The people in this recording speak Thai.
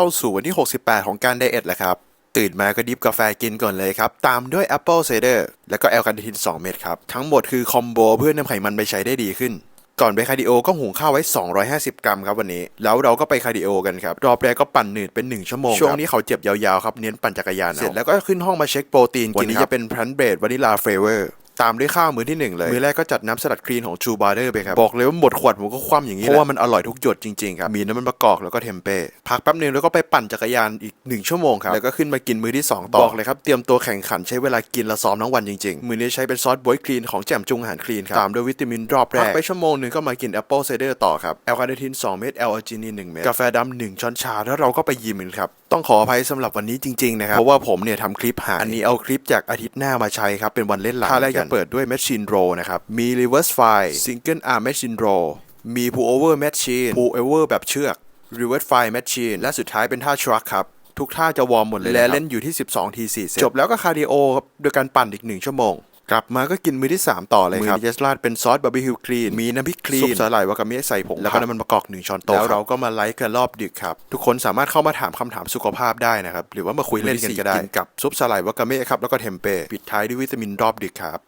เข้าสู่วันที่ 68 ของการไดเอทแล้วครับ ตื่นมาก็ดิฟกาแฟกินก่อนเลยครับ ตามด้วย Apple Cider แล้วก็แอลคาเนทิน 2 เม็ดครับ ทั้งหมดคือคอมโบเพื่อนำไขมันไปใช้ได้ดีขึ้น ก่อนไปคาร์ดิโอก็หุงข้าวไว้ 250 กรัมครับวันนี้ แล้วเราก็ไปคาร์ดิโอกันครับ รอบแรกก็ปั่นหนืดเป็น 1 ชั่วโมงช่วงนี้เขาเจ็บยาวๆครับเน้นปั่นจักรยานเสร็จแล้วก็ขึ้นห้องมาเช็คโปรตีนวันนี้จะเป็นพลันเบรดวานิลาเฟเวอร์ ตามด้วยข้าวมื้อที่หนึ่งเลย มื้อแรกก็จัดน้ำสลัดคลีนของ True Butter ไปครับ บอกเลยว่าหมดขวดผมก็คว่ำอย่างนี้เพราะว่ามันอร่อยทุกหยดจริงๆครับ มีน้ำมันมะกอกแล้วก็เทมเป้พักแป๊บนึงแล้วก็ไปปั่นจักรยานอีก 1 ชั่วโมงครับ แล้วก็ขึ้นมากินมื้อที่ 2 ต่อบอกเลยครับเตรียมตัวแข่งขันใช้เวลากินและซ้อมทั้งวันจริงๆ มื้อนี้ใช้เป็นซอสบอยคลีนของแจ่มจุงอาหารคลีนครับตามด้วยวิตามินรอบแรกพักไปชั่วโมงหนึ่งก็มากินแอปเปิลไซเดอร์ต่อครับแอลคาเนทิน2เม็ดแอลอาจินีน1เม็ดกาแฟดำ1ช้อนชาแล้วเราก็ไปยิมกันครับต้องขออภัยสำหรับวันนี้จริงๆนะครับเพราะว่าผมเนี่ยทำคลิปหายอันนี้เอาคลิปจากอาทิตย์หน้ามาใช้ครับเป็นวันเล่นหลังท่าแรกจะเปิดด้วย Machine Roll นะครับ มี Reverse Fly Single Arm Machine Roll มี Pull Over Machine Pull Over แบบเชือก Reverse Fly Machine และสุดท้ายเป็นท่า Truck ครับ ทุกท่าจะวอร์มหมดเลยและเล่นอยู่ที่ 12ที4เซตจบแล้วก็คาร์ดิโอครับโดยการปั่นอีก 1 ชั่วโมง กลับมาก็กินมื้อที่ 3 ต่อเลยครับ มื้อนี้จะราดเป็นซอสบาร์บีคิวคลีน มีน้ำพริกคลีนซุปสาหร่ายวากาเมะใส่ผงแล้วก็น้ำมันมะกอก1ช้อนโต๊ะแล้วเราก็มาไลฟ์กันรอบดึกครับ ทุกคนสามารถเข้ามาถามคำถามสุขภาพได้นะครับ หรือว่ามาคุยเล่นกันก็ได้ กินกับซุปสาหร่ายวากาเมะครับแล้วก็เทมเป้ปิดท้ายด้วยวิตามินรอบดึกครับ